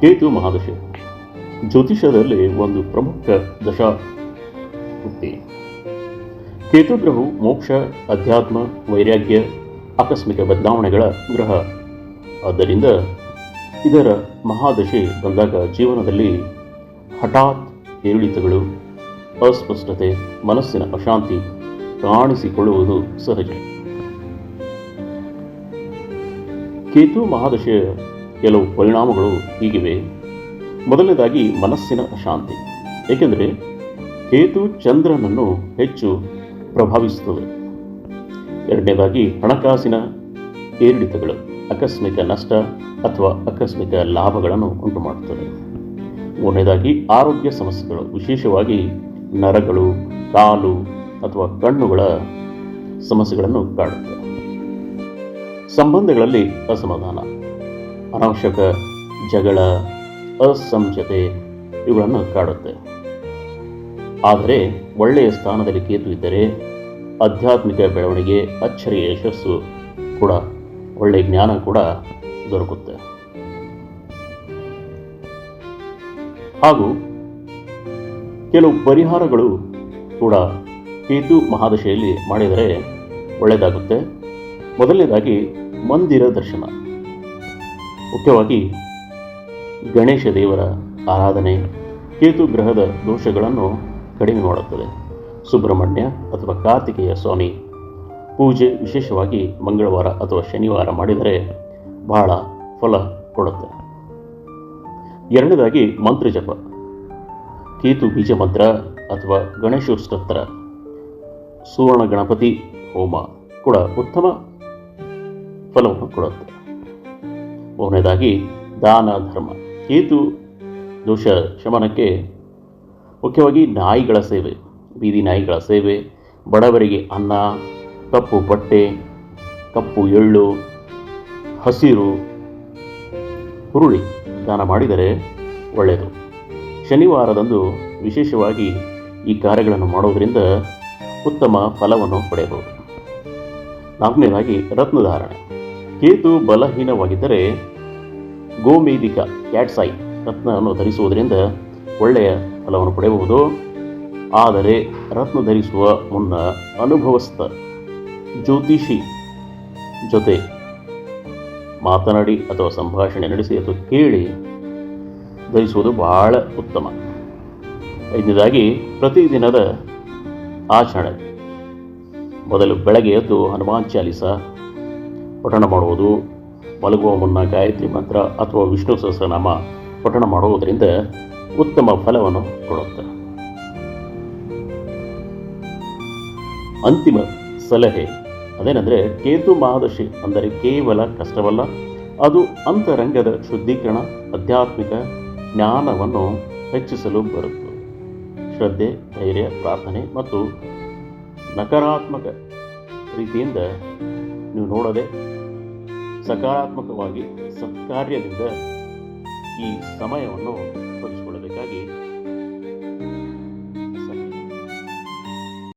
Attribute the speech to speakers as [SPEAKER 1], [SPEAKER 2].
[SPEAKER 1] ಕೇತು ಮಹಾದಶೆ. ಜ್ಯೋತಿಷದಲ್ಲಿ ಒಂದು ಪ್ರಮುಖ ದಶಾ ವೃತ್ತಿ ಕೇತು ಗ್ರಹವು ಮೋಕ್ಷ, ಅಧ್ಯಾತ್ಮ, ವೈರಾಗ್ಯ, ಆಕಸ್ಮಿಕ ಬದಲಾವಣೆಗಳ ಗ್ರಹ. ಆದ್ದರಿಂದ ಇದರ ಮಹಾದಶೆ ಬಂದಾಗ ಜೀವನದಲ್ಲಿ ಹಠಾತ್ ಏರಿಳಿತಗಳು, ಅಸ್ಪಷ್ಟತೆ, ಮನಸ್ಸಿನ ಅಶಾಂತಿ ಕಾಣಿಸಿಕೊಳ್ಳುವುದು ಸಹಜ. ಕೇತು ಮಹಾದಶೆಯ ಕೆಲವು ಪರಿಣಾಮಗಳು ಹೀಗಿವೆ. ಮೊದಲನೇದಾಗಿ ಮನಸ್ಸಿನ ಅಶಾಂತಿ. ಏಕೆಂದರೆ ಕೇತು ಚಂದ್ರನನ್ನು ಹೆಚ್ಚು ಪ್ರಭಾವಿಸುತ್ತದೆ ಎರಡನೇದಾಗಿ ಹಣಕಾಸಿನ ಏರಿಳಿತಗಳು ಆಕಸ್ಮಿಕ ನಷ್ಟ ಅಥವಾ ಆಕಸ್ಮಿಕ ಲಾಭಗಳನ್ನು ಉಂಟು ಮಾಡುತ್ತದೆ ಮೂರನೇದಾಗಿ ಆರೋಗ್ಯ ಸಮಸ್ಯೆಗಳು, ವಿಶೇಷವಾಗಿ ನರಗಳು, ಕಾಲು ಅಥವಾ ಕಣ್ಣುಗಳ ಸಮಸ್ಯೆಗಳನ್ನು ಕಾಡುತ್ತೆ ಸಂಬಂಧಗಳಲ್ಲಿ ಅಸಮಾಧಾನ. ಅನಾವಶ್ಯಕ ಜಗಳ ಅಸಂಜತೆ ಇವುಗಳನ್ನು ಕಾಡುತ್ತೆ. ಆದರೆ ಒಳ್ಳೆಯ ಸ್ಥಾನದಲ್ಲಿ ಕೇತು ಇದ್ದರೆ ಆಧ್ಯಾತ್ಮಿಕ ಬೆಳವಣಿಗೆ ಅಚ್ಚರಿ ಯಶಸ್ಸು ಕೂಡ ಒಳ್ಳೆಯ ಜ್ಞಾನ ಕೂಡ ದೊರಕುತ್ತೆ. ಹಾಗೂ ಕೆಲವು ಪರಿಹಾರಗಳು ಕೂಡ ಕೇತು ಮಹಾದಶೆಯಲ್ಲಿ ಮಾಡಿದರೆ ಒಳ್ಳೆಯದಾಗುತ್ತೆ. ಮೊದಲನೇದಾಗಿ ಮಂದಿರ ದರ್ಶನ. ಮುಖ್ಯವಾಗಿ ಗಣೇಶ ದೇವರ ಆರಾಧನೆ, ಕೇತು ಗ್ರಹದ ದೋಷಗಳನ್ನು ಕಡಿಮೆ ಮಾಡುತ್ತದೆ. ಸುಬ್ರಹ್ಮಣ್ಯ ಅಥವಾ ಕಾರ್ತಿಕೇಯ ಸ್ವಾಮಿ ಪೂಜೆ ವಿಶೇಷವಾಗಿ ಮಂಗಳವಾರ ಅಥವಾ ಶನಿವಾರ ಮಾಡಿದರೆ ಬಹಳ ಫಲ ಕೊಡುತ್ತೆ. ಎರಡನೇದಾಗಿ ಮಂತ್ರ ಜಪ. ಕೇತು ಬೀಜ ಮಂತ್ರ ಅಥವಾ ಗಣೇಶೋಸ್ತೋತ್ರ ಸುವರ್ಣ ಗಣಪತಿ ಹೋಮ ಕೂಡ ಉತ್ತಮ ಫಲವನ್ನು ಕೊಡುತ್ತೆ. ಮೂರನೇದಾಗಿ ದಾನ ಧರ್ಮ. ಕೇತು ದೋಷ ಶಮನಕ್ಕೆ ಮುಖ್ಯವಾಗಿ ನಾಯಿಗಳ ಸೇವೆ, ಬೀದಿ ನಾಯಿಗಳ ಸೇವೆ, ಬಡವರಿಗೆ ಅನ್ನ, ಕಪ್ಪು ಬಟ್ಟೆ, ಕಪ್ಪು ಎಳ್ಳು, ಹಸಿರು, ಹುರುಳಿ ದಾನ ಮಾಡಿದರೆ ಒಳ್ಳೆಯದು. ಶನಿವಾರದಂದು ವಿಶೇಷವಾಗಿ ಈ ಕಾರ್ಯಗಳನ್ನು ಮಾಡೋದರಿಂದ ಉತ್ತಮ ಫಲವನ್ನು ಪಡೆಯಬಹುದು. ನಾಲ್ಕನೇದಾಗಿ ರತ್ನಧಾರಣೆ. ಕೇತು ಬಲಹೀನವಾಗಿದ್ದರೆ ಗೋಮೇದಿಕ ಕ್ಯಾಟ್ಸಾಯಿ ರತ್ನವನ್ನು ಧರಿಸುವುದರಿಂದ ಒಳ್ಳೆಯ ಫಲವನ್ನು ಪಡೆಯಬಹುದು. ಆದರೆ ರತ್ನ ಧರಿಸುವ ಮುನ್ನ ಅನುಭವಸ್ಥ ಜ್ಯೋತಿಷಿ ಜೊತೆ ಮಾತನಾಡಿ ಅಥವಾ ಸಂಭಾಷಣೆ ನಡೆಸಿ ಅಥವಾ ಕೇಳಿ ಧರಿಸುವುದು ಬಹಳ ಉತ್ತಮ. ಐದನೇದಾಗಿ ಪ್ರತಿದಿನದ ಆಚರಣೆ. ಮೊದಲು ಬೆಳಗ್ಗೆ ಎದ್ದು ಹನುಮಾನ್ ಚಾಲಿಸ ಪಠಣ ಮಾಡುವುದು, ಮಲಗುವ ಮುನ್ನ ಗಾಯತ್ರಿ ಮಂತ್ರ ಅಥವಾ ವಿಷ್ಣು ಸಹಸ್ರನಾಮ ಪಠಣ ಮಾಡುವುದರಿಂದ ಉತ್ತಮ ಫಲವನ್ನು ಕೊಡುತ್ತೆ. ಅಂತಿಮ ಸಲಹೆ ಅದೇನೆಂದರೆ, ಕೇತು ಮಹಾದಶಿ ಅಂದರೆ ಕೇವಲ ಕಷ್ಟವಲ್ಲ, ಅದು ಅಂತರಂಗದ ಶುದ್ಧೀಕರಣ, ಆಧ್ಯಾತ್ಮಿಕ ಜ್ಞಾನವನ್ನು ಹೆಚ್ಚಿಸಲು ಬರುತ್ತೆ. ಶ್ರದ್ಧೆ, ಧೈರ್ಯ, ಪ್ರಾರ್ಥನೆ ಮತ್ತು ನಕಾರಾತ್ಮಕ ರೀತಿಯಿಂದ ನೀವು ನೋಡದೆ ಸಕಾರಾತ್ಮಕವಾಗಿ ಸತ್ಕಾರ್ಯದಿಂದ ಈ ಸಮಯವನ್ನು ಬರೆಸಿಕೊಳ್ಳಬೇಕಾಗಿ